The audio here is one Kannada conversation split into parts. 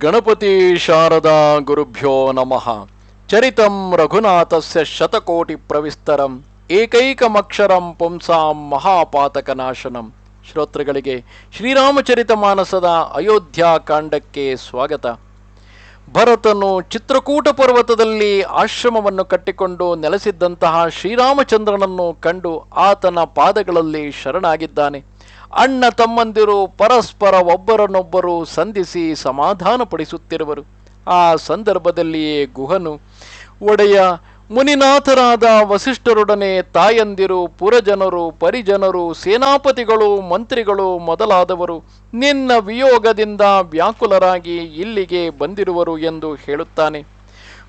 ಗಣಪತಿ ಶಾರದಾ ಗುರುಭ್ಯೋ ನಮಃ. ಚರಿತಂ ರಘುನಾಥಸ್ಯ ಶತಕೋಟಿ ಪ್ರವಿಸ್ತರಂ. ಏಕೈಕಮಕ್ಷರಂ ಪುಂಸಾಂ ಮಹಾಪಾತಕನಾಶನಂ. ಶ್ರೋತೃಗಳಿಗೆ ಶ್ರೀರಾಮಚರಿತ ಮಾನಸದ ಸ್ವಾಗತ. ಭರತನು ಚಿತ್ರಕೂಟ ಪರ್ವತದಲ್ಲಿ ಆಶ್ರಮವನ್ನು ಕಟ್ಟಿಕೊಂಡು ನೆಲೆಸಿದ್ದಂತಹ ಶ್ರೀರಾಮಚಂದ್ರನನ್ನು ಕಂಡು ಆತನ ಪಾದಗಳಲ್ಲಿ ಶರಣಾಗಿದ್ದಾನೆ. ಅಣ್ಣ ತಮ್ಮಂದಿರು ಪರಸ್ಪರ ಒಬ್ಬರನ್ನೊಬ್ಬರು ಸಂಧಿಸಿ ಸಮಾಧಾನಪಡಿಸುತ್ತಿರುವರು. ಆ ಸಂದರ್ಭದಲ್ಲಿಯೇ ಗುಹನು, ಒಡೆಯ ಮುನಿನಾಥರಾದ ವಸಿಷ್ಠರೊಡನೆ ತಾಯಂದಿರು, ಪುರಜನರು, ಪರಿಜನರು, ಸೇನಾಪತಿಗಳು, ಮಂತ್ರಿಗಳು ಮೊದಲಾದವರು ನಿನ್ನ ವಿಯೋಗದಿಂದ ವ್ಯಾಕುಲರಾಗಿ ಇಲ್ಲಿಗೆ ಬಂದಿರುವರು ಎಂದು ಹೇಳುತ್ತಾನೆ.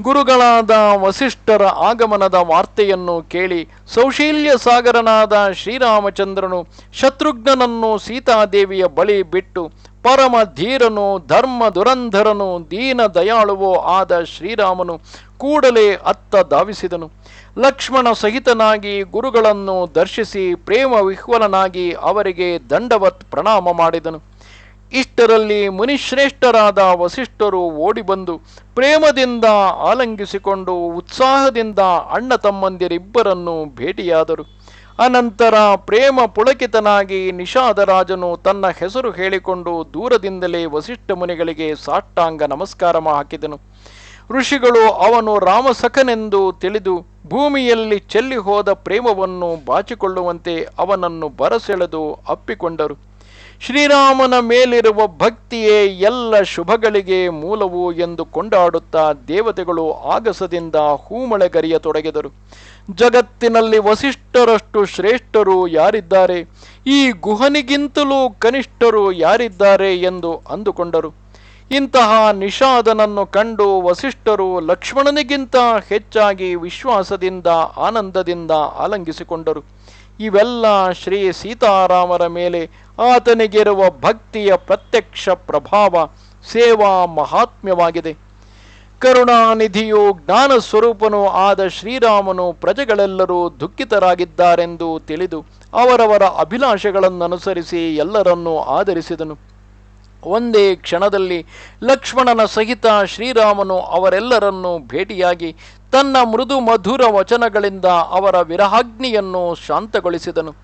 ಗುರುಗಳಾದ ವಸಿಷ್ಠರ ಆಗಮನದ ವಾರ್ತೆಯನ್ನು ಕೇಳಿ ಸೌಶೀಲ್ಯ ಸಾಗರನಾದ ಶ್ರೀರಾಮಚಂದ್ರನು ಶತ್ರುಘ್ನನನ್ನು ಸೀತಾದೇವಿಯ ಬಳಿ ಬಿಟ್ಟು ಪರಮ ಧೀರನು, ಧರ್ಮ ದುರಂಧರನು, ದೀನ ದಯಾಳುವೋ ಆದ ಶ್ರೀರಾಮನು ಕೂಡಲೇ ಅತ್ತ ಧಾವಿಸಿದನು. ಲಕ್ಷ್ಮಣ ಸಹಿತನಾಗಿ ಗುರುಗಳನ್ನು ದರ್ಶಿಸಿ ಪ್ರೇಮ ವಿಹ್ವಲನಾಗಿ ಅವರಿಗೆ ದಂಡವತ್ ಪ್ರಣಾಮ ಮಾಡಿದನು. ಇಷ್ಟರಲ್ಲಿ ಮುನಿಶ್ರೇಷ್ಠರಾದ ವಸಿಷ್ಠರು ಓಡಿಬಂದು ಪ್ರೇಮದಿಂದ ಆಲಂಗಿಸಿಕೊಂಡು ಉತ್ಸಾಹದಿಂದ ಅಣ್ಣ ತಮ್ಮಂದಿರಿಬ್ಬರನ್ನು ಭೇಟಿಯಾದರು. ಅನಂತರ ಪ್ರೇಮ ಪುಳಕಿತನಾಗಿ ನಿಷಾದರಾಜನು ತನ್ನ ಹೆಸರು ಹೇಳಿಕೊಂಡು ದೂರದಿಂದಲೇ ವಸಿಷ್ಠ ಮುನಿಗಳಿಗೆ ಸಾಷ್ಟಾಂಗ ನಮಸ್ಕಾರ ಹಾಕಿದನು. ಋಷಿಗಳು ಅವನು ರಾಮಸಖನೆಂದು ತಿಳಿದು ಭೂಮಿಯಲ್ಲಿ ಚೆಲ್ಲಿ ಹೋದ ಪ್ರೇಮವನ್ನು ಬಾಚಿಕೊಳ್ಳುವಂತೆ ಅವನನ್ನು ಬರಸೆಳೆದು ಅಪ್ಪಿಕೊಂಡರು. ಶ್ರೀರಾಮನ ಮೇಲಿರುವ ಭಕ್ತಿಯೇ ಎಲ್ಲ ಶುಭಗಳಿಗೆ ಮೂಲವು ಎಂದು ಕೊಂಡಾಡುತ್ತಾ ದೇವತೆಗಳು ಆಗಸದಿಂದ ಹೂಮಳೆಗರಿಯತೊಡಗಿದರು ಜಗತ್ತಿನಲ್ಲಿ ವಸಿಷ್ಠರಷ್ಟು ಶ್ರೇಷ್ಠರು ಯಾರಿದ್ದಾರೆ? ಈ ಗುಹನಿಗಿಂತಲೂ ಕನಿಷ್ಠರು ಯಾರಿದ್ದಾರೆ ಎಂದು ಅಂದುಕೊಂಡರು. ಇಂತಹ ನಿಷಾದನನ್ನು ಕಂಡು ವಸಿಷ್ಠರು ಲಕ್ಷ್ಮಣನಿಗಿಂತ ಹೆಚ್ಚಾಗಿ ವಿಶ್ವಾಸದಿಂದ, ಆನಂದದಿಂದ ಆಲಂಗಿಸಿಕೊಂಡರು. ಇವೆಲ್ಲ ಶ್ರೀ ಸೀತಾರಾಮರ ಮೇಲೆ ಆತನಿಗಿರುವ ಭಕ್ತಿಯ ಪ್ರತ್ಯಕ್ಷ ಪ್ರಭಾವ ಸೇವಾ ಮಹಾತ್ಮ್ಯವಾಗಿದೆ. ಕರುಣಾನಿಧಿಯು ಜ್ಞಾನ ಸ್ವರೂಪನೂ ಆದ ಶ್ರೀರಾಮನು ಪ್ರಜೆಗಳೆಲ್ಲರೂ ದುಃಖಿತರಾಗಿದ್ದಾರೆಂದು ತಿಳಿದು ಅವರವರ ಅಭಿಲಾಷೆಗಳನ್ನನುಸರಿಸಿ ಎಲ್ಲರನ್ನೂ ಆದರಿಸಿದನು ಒಂದೇ ಕ್ಷಣದಲ್ಲಿ ಲಕ್ಷ್ಮಣನ ಸಹಿತ ಶ್ರೀರಾಮನು ಅವರೆಲ್ಲರನ್ನು ಭೇಟಿಯಾಗಿ ತನ್ನ ಮೃದು ಮಧುರ ವಚನಗಳಿಂದ ಅವರ ವಿರಹಾಗ್ನಿಯನ್ನು ಶಾಂತಗೊಳಿಸಿದನು.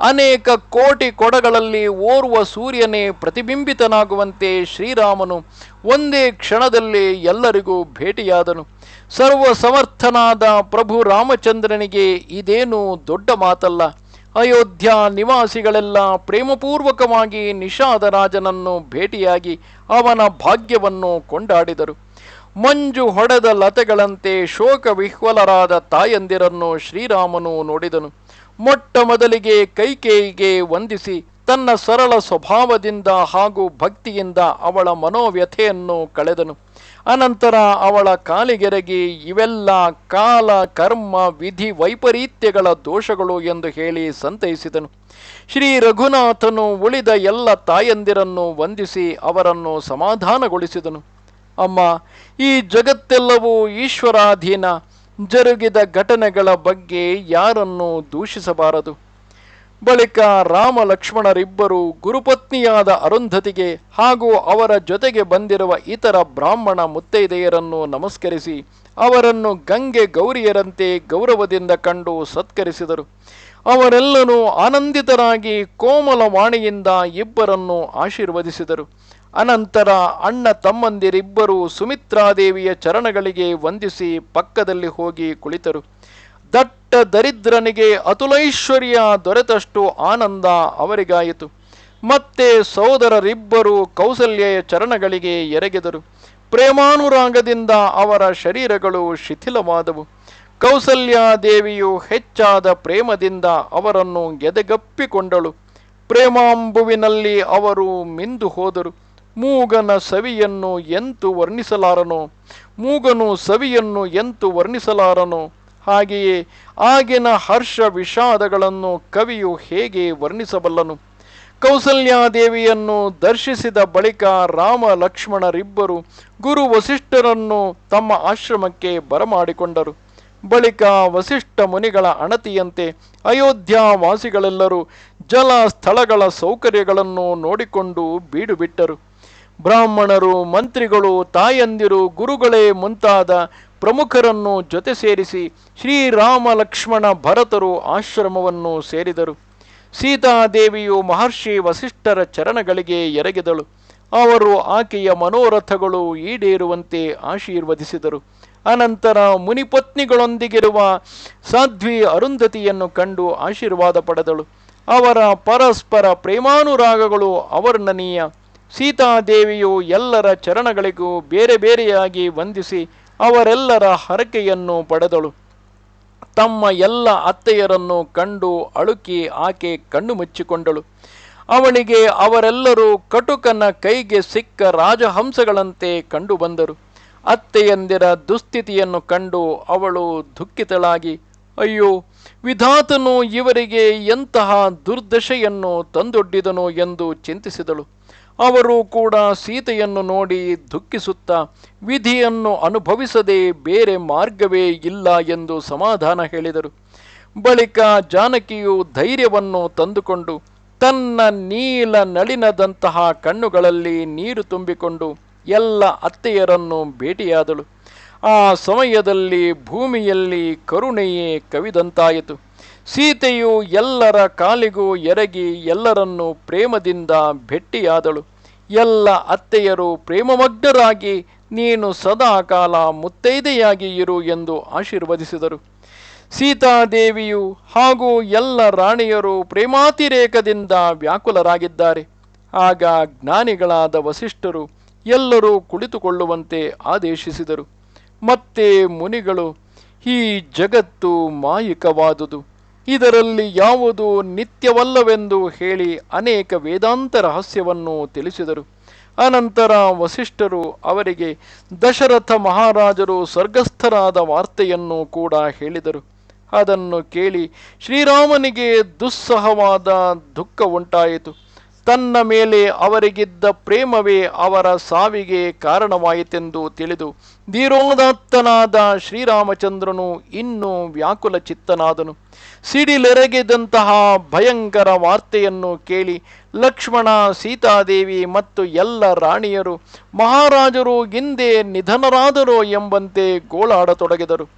ಅನೇಕ ಕೋಟಿ ಕೊಡಗಳಲ್ಲಿ ಓರ್ವ ಸೂರ್ಯನೇ ಪ್ರತಿಬಿಂಬಿತನಾಗುವಂತೆ ಶ್ರೀರಾಮನು ಒಂದೇ ಕ್ಷಣದಲ್ಲಿ ಎಲ್ಲರಿಗೂ ಭೇಟಿಯಾದನು. ಸರ್ವ ಸಮರ್ಥನಾದ ಪ್ರಭು ರಾಮಚಂದ್ರನಿಗೆ ಇದೇನು ದೊಡ್ಡ ಮಾತಲ್ಲ. ಅಯೋಧ್ಯ ನಿವಾಸಿಗಳೆಲ್ಲ ಪ್ರೇಮಪೂರ್ವಕವಾಗಿ ನಿಷಾದರಾಜನನ್ನು ಭೇಟಿಯಾಗಿ ಅವನ ಭಾಗ್ಯವನ್ನು ಕೊಂಡಾಡಿದರು. ಮಂಜು ಹೊಡೆದ ಲತೆಗಳಂತೆ ಶೋಕ ವಿಹ್ವಲರಾದ ತಾಯಂದಿರನ್ನು ಶ್ರೀರಾಮನು ನೋಡಿದನು. ಮೊಟ್ಟ ಮೊದಲಿಗೆ ಕೈಕೇಯಿಗೆ ವಂದಿಸಿ ತನ್ನ ಸರಳ ಸ್ವಭಾವದಿಂದ ಹಾಗೂ ಭಕ್ತಿಯಿಂದ ಅವಳ ಮನೋವ್ಯಥೆಯನ್ನು ಕಳೆದನು. ಅನಂತರ ಅವಳ ಕಾಲಿಗೆರಗಿ ಇವೆಲ್ಲ ಕಾಲ, ಕರ್ಮ, ವಿಧಿ, ವೈಪರೀತ್ಯಗಳ ದೋಷಗಳು ಎಂದು ಹೇಳಿ ಸಂತೈಸಿದನು. ಶ್ರೀ ರಘುನಾಥನು ಉಳಿದ ಎಲ್ಲ ತಾಯಂದಿರನ್ನು ವಂದಿಸಿ ಅವರನ್ನು ಸಮಾಧಾನಗೊಳಿಸಿದನು. ಅಮ್ಮ, ಈ ಜಗತ್ತೆಲ್ಲವೂ ಈಶ್ವರಾಧೀನ, ಜರುಗಿದ ಘಟನೆಗಳ ಬಗ್ಗೆ ಯಾರನ್ನು ದೂಷಿಸಬಾರದು. ಬಳಿಕ ರಾಮ ಲಕ್ಷ್ಮಣರಿಬ್ಬರು ಗುರುಪತ್ನಿಯಾದ ಅರುಂಧತಿಗೆ ಹಾಗೂ ಅವರ ಜೊತೆಗೆ ಬಂದಿರುವ ಇತರ ಬ್ರಾಹ್ಮಣ ಮುತ್ತೈದೆಯರನ್ನು ನಮಸ್ಕರಿಸಿ ಅವರನ್ನು ಗಂಗೆ ಗೌರಿಯರಂತೆ ಗೌರವದಿಂದ ಕಂಡು ಸತ್ಕರಿಸಿದರು. ಅವರೆಲ್ಲರೂ ಆನಂದಿತರಾಗಿ ಕೋಮಲ ವಾಣಿಯಿಂದ ಇಬ್ಬರನ್ನು ಆಶೀರ್ವದಿಸಿದರು. ಅನಂತರ ಅಣ್ಣ ತಮ್ಮಂದಿರಿಬ್ಬರು ಸುಮಿತ್ರಾದೇವಿಯ ಚರಣಗಳಿಗೆ ವಂದಿಸಿ ಪಕ್ಕದಲ್ಲಿ ಹೋಗಿ ಕುಳಿತರು. ದಟ್ಟ ದರಿದ್ರನಿಗೆ ಅತುಲೈಶ್ವರ್ಯ ದೊರೆತಷ್ಟು ಆನಂದ ಅವರಿಗಾಯಿತು. ಮತ್ತೆ ಸೋದರರಿಬ್ಬರು ಕೌಸಲ್ಯೆಯ ಚರಣಗಳಿಗೆ ಎರಗಿದರು. ಪ್ರೇಮಾನುರಾಗದಿಂದ ಅವರ ಶರೀರಗಳು ಶಿಥಿಲವಾದವು. ಕೌಸಲ್ಯಾದೇವಿಯು ಹೆಚ್ಚಾದ ಪ್ರೇಮದಿಂದ ಅವರನ್ನು ಎದೆಗಪ್ಪಿಕೊಂಡಳು. ಪ್ರೇಮಾಂಬುವಿನಲ್ಲಿ ಅವರು ಮಿಂದು ಹೋದರು. ಮೂಗನ ಸವಿಯನ್ನು ಎಂತು ವರ್ಣಿಸಲಾರನೋ? ಮೂಗನು ಸವಿಯನ್ನು ಎಂತು ವರ್ಣಿಸಲಾರನೋ? ಹಾಗೆಯೇ ಆಗಿನ ಹರ್ಷ ವಿಷಾದಗಳನ್ನು ಕವಿಯು ಹೇಗೆ ವರ್ಣಿಸಬಲ್ಲನು? ಕೌಸಲ್ಯಾದೇವಿಯನ್ನು ದರ್ಶಿಸಿದ ಬಳಿಕ ರಾಮ ಲಕ್ಷ್ಮಣರಿಬ್ಬರು ಗುರು ವಸಿಷ್ಠರನ್ನು ತಮ್ಮ ಆಶ್ರಮಕ್ಕೆ ಬರಮಾಡಿಕೊಂಡರು. ಬಳಿಕ ವಸಿಷ್ಠ ಮುನಿಗಳ ಅಣತಿಯಂತೆ ಅಯೋಧ್ಯಾವಾಸಿಗಳೆಲ್ಲರೂ ಜಲ ಸ್ಥಳಗಳ ಸೌಕರ್ಯಗಳನ್ನು ನೋಡಿಕೊಂಡು ಬೀಡುಬಿಟ್ಟರು. ಬ್ರಾಹ್ಮಣರು, ಮಂತ್ರಿಗಳು, ತಾಯಂದಿರು, ಗುರುಗಳೇ ಮುಂತಾದ ಪ್ರಮುಖರನ್ನು ಜೊತೆ ಸೇರಿಸಿ ಶ್ರೀರಾಮ ಲಕ್ಷ್ಮಣ ಭರತರು ಆಶ್ರಮವನ್ನು ಸೇರಿದರು. ಸೀತಾದೇವಿಯು ಮಹರ್ಷಿ ವಸಿಷ್ಠರ ಚರಣಗಳಿಗೆ ಎರಗಿದಳು. ಅವರು ಆಕೆಯ ಮನೋರಥಗಳು ಈಡೇರುವಂತೆ ಆಶೀರ್ವದಿಸಿದರು. ಅನಂತರ ಮುನಿಪತ್ನಿಗಳೊಂದಿಗಿರುವ ಸಾಧ್ವಿ ಅರುಂಧತಿಯನ್ನು ಕಂಡು ಆಶೀರ್ವಾದ ಪಡೆದಳು. ಅವರ ಪರಸ್ಪರ ಪ್ರೇಮಾನುರಾಗಗಳು ಅವರ್ಣನೀಯ ಸೀತಾದೇವಿಯು ಎಲ್ಲರ ಚರಣಗಳಿಗೂ ಬೇರೆ ಬೇರೆಯಾಗಿ ವಂದಿಸಿ ಅವರೆಲ್ಲರ ಹರಕೆಯನ್ನು ಪಡೆದಳು. ತಮ್ಮ ಎಲ್ಲ ಅತ್ತೆಯರನ್ನು ಕಂಡು ಅಳುಕಿ ಆಕೆ ಕಣ್ಣು ಮುಚ್ಚಿಕೊಂಡಳು. ಅವನಿಗೆ ಅವರೆಲ್ಲರೂ ಕಟುಕನ ಕೈಗೆ ಸಿಕ್ಕ ರಾಜಹಂಸಗಳಂತೆ ಕಂಡು ಬಂದರು. ಅತ್ತೆಯಂದಿರ ದುಸ್ಥಿತಿಯನ್ನು ಕಂಡು ಅವಳು ದುಃಖಿತಳಾಗಿ, ಅಯ್ಯೋ, ವಿಧಾತನು ಇವರಿಗೆ ಎಂತಹ ದುರ್ದಶೆಯನ್ನು ತಂದೊಡ್ಡಿದನು ಎಂದು ಚಿಂತಿಸಿದಳು. ಅವರು ಕೂಡ ಸೀತೆಯನ್ನು ನೋಡಿ ದುಃಖಿಸುತ್ತಾ, ವಿಧಿಯನ್ನು ಅನುಭವಿಸದೆ ಬೇರೆ ಮಾರ್ಗವೇ ಇಲ್ಲ ಎಂದು ಸಮಾಧಾನ ಹೇಳಿದರು. ಬಳಿಕ ಜಾನಕಿಯು ಧೈರ್ಯವನ್ನು ತಂದುಕೊಂಡು ತನ್ನ ನೀಲ ನಳಿನದಂತಹ ಕಣ್ಣುಗಳಲ್ಲಿ ನೀರು ತುಂಬಿಕೊಂಡು ಎಲ್ಲ ಅತ್ತೆಯರನ್ನು ಭೇಟಿಯಾದಳು. ಆ ಸಮಯದಲ್ಲಿ ಭೂಮಿಯಲ್ಲಿ ಕರುಣೆಯೇ ಕವಿದಂತಾಯಿತು. ಸೀತೆಯು ಎಲ್ಲರ ಕಾಲಿಗೂ ಎರಗಿ ಎಲ್ಲರನ್ನು ಪ್ರೇಮದಿಂದ ಭೆಟ್ಟಿಯಾದಳು. ಎಲ್ಲ ಅತ್ತೆಯರು ಪ್ರೇಮಮಗ್ನರಾಗಿ, ನೀನು ಸದಾ ಕಾಲ ಮುತ್ತೈದೆಯಾಗಿ ಇರು ಎಂದು ಆಶೀರ್ವದಿಸಿದರು. ಸೀತಾದೇವಿಯು ಹಾಗೂ ಎಲ್ಲ ರಾಣಿಯರು ಪ್ರೇಮಾತಿರೇಕದಿಂದ ವ್ಯಾಕುಲರಾಗಿದ್ದಾರೆ. ಆಗ ಜ್ಞಾನಿಗಳಾದ ವಸಿಷ್ಠರು ಎಲ್ಲರೂ ಕುಳಿತುಕೊಳ್ಳುವಂತೆ ಆದೇಶಿಸಿದರು. ಮತ್ತೆ ಮುನಿಗಳು, ಈ ಜಗತ್ತು ಮಾಯಿಕವಾದುದು. ಇದರಲ್ಲಿ ಯಾವುದು ನಿತ್ಯವಲ್ಲವೆಂದು ಹೇಳಿ ಅನೇಕ ವೇದಾಂತ ರಹಸ್ಯವನ್ನು ತಿಳಿಸಿದರು. ಅನಂತರ ವಸಿಷ್ಠರು ಅವರಿಗೆ ದಶರಥ ಮಹಾರಾಜರು ಸ್ವರ್ಗಸ್ಥರಾದ ವಾರ್ತೆಯನ್ನು ಕೂಡ ಹೇಳಿದರು. ಅದನ್ನು ಕೇಳಿ ಶ್ರೀರಾಮನಿಗೆ ದುಸ್ಸಹವಾದ ದುಃಖ ಉಂಟಾಯಿತು. ತನ್ನ ಮೇಲೆ ಅವರಿಗಿದ್ದ ಪ್ರೇಮವೇ ಅವರ ಸಾವಿಗೆ ಕಾರಣವಾಯಿತೆಂದು ತಿಳಿದು ಧೀರೋದಾತ್ತನಾದ ಶ್ರೀರಾಮಚಂದ್ರನು ಇನ್ನೂ ವ್ಯಾಕುಲ ಚಿತ್ತನಾದನು. ಸಿಡಿಲೆರಗಿದಂತಹ ಭಯಂಕರ ವಾರ್ತೆಯನ್ನು ಕೇಳಿ ಲಕ್ಷ್ಮಣ, ಸೀತಾದೇವಿ ಮತ್ತು ಎಲ್ಲ ರಾಣಿಯರು, ಮಹಾರಾಜರು ಹಿಂದೆ ನಿಧನರಾದರೋ ಎಂಬಂತೆ ಗೋಳಾಡತೊಡಗಿದರು.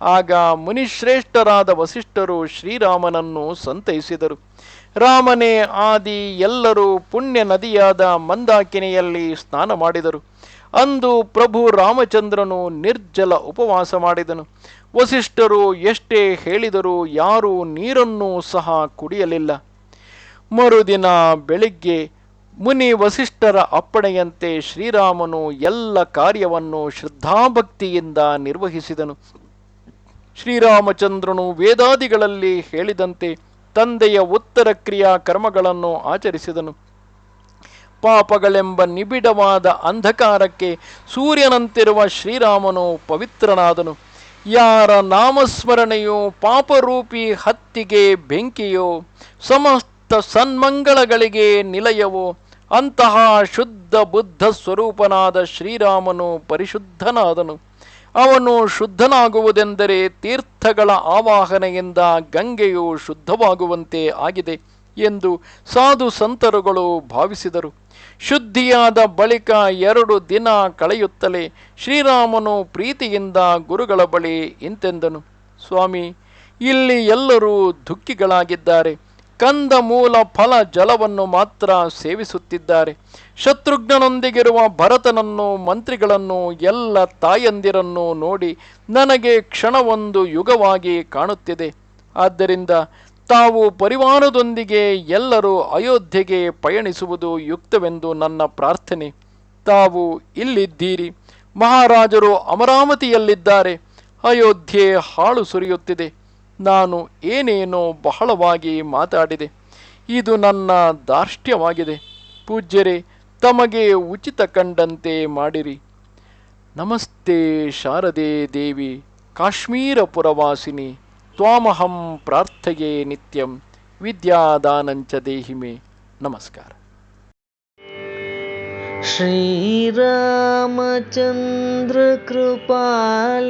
ಆಗ ಮುನಿಶ್ರೇಷ್ಠರಾದ ವಸಿಷ್ಠರು ಶ್ರೀರಾಮನನ್ನು ಸಂತೈಸಿದರು. ರಾಮನೇ ಆದಿ ಎಲ್ಲರೂ ಪುಣ್ಯ ನದಿಯಾದ ಮಂದಾಕಿನಿಯಲ್ಲಿ ಸ್ನಾನ ಮಾಡಿದರು. ಅಂದು ಪ್ರಭು ರಾಮಚಂದ್ರನು ನಿರ್ಜಲ ಉಪವಾಸ ಮಾಡಿದನು. ವಸಿಷ್ಠರು ಎಷ್ಟೇ ಹೇಳಿದರೂ ಯಾರೂ ನೀರನ್ನು ಸಹ ಕುಡಿಯಲಿಲ್ಲ. ಮರುದಿನ ಬೆಳಿಗ್ಗೆ ಮುನಿ ವಸಿಷ್ಠರ ಅಪ್ಪಣೆಯಂತೆ ಶ್ರೀರಾಮನು ಎಲ್ಲ ಕಾರ್ಯವನ್ನು ಶ್ರದ್ಧಾಭಕ್ತಿಯಿಂದ ನಿರ್ವಹಿಸಿದನು. ಶ್ರೀರಾಮಚಂದ್ರನು ವೇದಾದಿಗಳಲ್ಲಿ ಹೇಳಿದಂತೆ ತಂದೆಯ ಉತ್ತರ ಕ್ರಿಯಾ ಕರ್ಮಗಳನ್ನು ಆಚರಿಸಿದನು. ಪಾಪಗಳೆಂಬ ನಿಬಿಡವಾದ ಅಂಧಕಾರಕ್ಕೆ ಸೂರ್ಯನಂತಿರುವ ಶ್ರೀರಾಮನು ಪವಿತ್ರನಾದನು. ಯಾರ ನಾಮಸ್ಮರಣೆಯು ಪಾಪರೂಪಿ ಹತ್ತಿಗೆ ಬೆಂಕಿಯೋ, ಸಮಸ್ತ ಸನ್ಮಂಗಳಗಳಿಗೆ ನಿಲಯವೋ, ಅಂತಹ ಶುದ್ಧ ಬುದ್ಧ ಸ್ವರೂಪನಾದ ಶ್ರೀರಾಮನು ಪರಿಶುದ್ಧನಾದನು. ಅವನು ಶುದ್ಧನಾಗುವುದೆಂದರೆ ತೀರ್ಥಗಳ ಆವಾಹನೆಯಿಂದ ಗಂಗೆಯು ಶುದ್ಧವಾಗುವಂತೆ ಆಗಿದೆ ಎಂದು ಸಾಧು ಸಂತರುಗಳು ಭಾವಿಸಿದರು. ಶುದ್ಧಿಯಾದ ಬಳಿಕ ಎರಡು ದಿನ ಕಳೆಯುತ್ತಲೇ ಶ್ರೀರಾಮನು ಪ್ರೀತಿಯಿಂದ ಗುರುಗಳ ಬಳಿ ಇಂತೆಂದನು, ಸ್ವಾಮಿ, ಇಲ್ಲಿ ಎಲ್ಲರೂ ದುಃಖಿಗಳಾಗಿದ್ದಾರೆ. ಕಂದ ಮೂಲ ಫಲ ಜಲವನ್ನು ಮಾತ್ರ ಸೇವಿಸುತ್ತಿದ್ದಾರೆ. ಶತ್ರುಘ್ನನೊಂದಿಗಿರುವ ಭರತನನ್ನು, ಮಂತ್ರಿಗಳನ್ನು, ಎಲ್ಲ ತಾಯಂದಿರನ್ನು ನೋಡಿ ನನಗೆ ಕ್ಷಣವೊಂದು ಯುಗವಾಗಿ ಕಾಣುತ್ತಿದೆ. ಆದ್ದರಿಂದ ತಾವು ಪರಿವಾರದೊಂದಿಗೆ ಎಲ್ಲರೂ ಅಯೋಧ್ಯೆಗೆ ಪಯಣಿಸುವುದು ಯುಕ್ತವೆಂದು ನನ್ನ ಪ್ರಾರ್ಥನೆ. ತಾವು ಇಲ್ಲಿದ್ದೀರಿ. ಮಹಾರಾಜರು ಅಮರಾವತಿಯಲ್ಲಿದ್ದಾರೆ. ಅಯೋಧ್ಯೆ ಹಾಳು ಸುರಿಯುತ್ತಿದೆ. ನಾನು ಏನೇನೋ ಬಹಳವಾಗಿ ಮಾತಾಡಿದೆ ಇದು ನನ್ನ ದಾರ್ಷ್ಟ್ಯವಾಗಿದೆ ಪೂಜ್ಯರೇ ತಮಗೆ ಉಚಿತ ಕಂಡಂತೆ ಮಾಡಿರಿ ನಮಸ್ತೆ ಶಾರದೆ ದೇವಿ ಕಾಶ್ಮೀರ ಪುರವಾಸಿನಿ ತ್ವಾಮಹಂ ಪ್ರಾರ್ಥಯೇ ನಿತ್ಯಂ ವಿದ್ಯಾದಾನಂಚ ದೇಹಿಮೆ ನಮಸ್ಕಾರ श्रीरामचन्द्र कृपाल